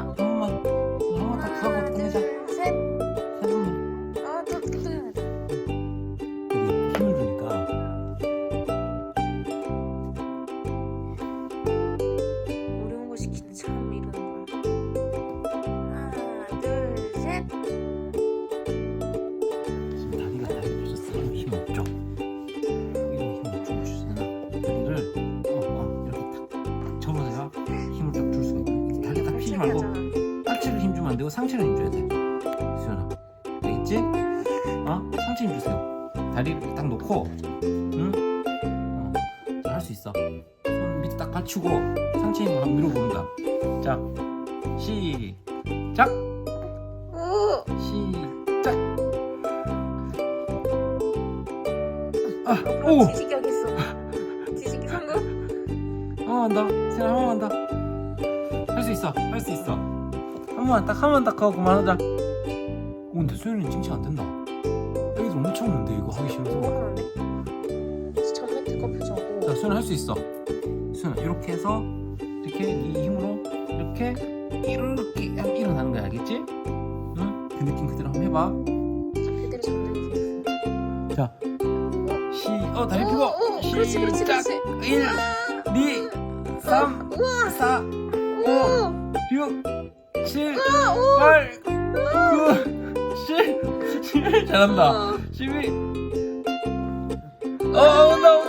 한 말고 하체를 힘 주면 안 되고 상체를 힘 줘야 돼 수연아 알겠지? 어? 상체 힘 주세요 다리를 딱 놓고 응? 어, 할수 있어 손 밑에 딱 받치고 상체 힘을 한번 밀어보는다 자 시작 오! 시작 아, 어, 오! 그럼 뒤지기 하겠어. 뒤지기 성공? 한 번만 더 세연아 한 번만 더할 수 있어 할 수 있어 한 번만 딱 한 번 딱 하고 그만하자 오 근데 수연이는 찡찡 안 된다 애기들 엄청 오는데 이거 하기 싫어서 하는데? 전면 특허 표정고. 자 수연아 할 수 있어 수연아 이렇게 해서 이렇게 이 힘으로 이렇게 이렇게 일어나는 거야 알겠지? 응? 그 느낌 그대로 한번 해봐 그대로. 자 시, 어 다리 펴고 오, 오, 그렇지, 그렇지, 시작 그렇지. 1, 2, 3, 우와! 4, 오! 6, 7, 아, 오! 8, 9, 10, 11 잘한다. 우와. 12 어, 온다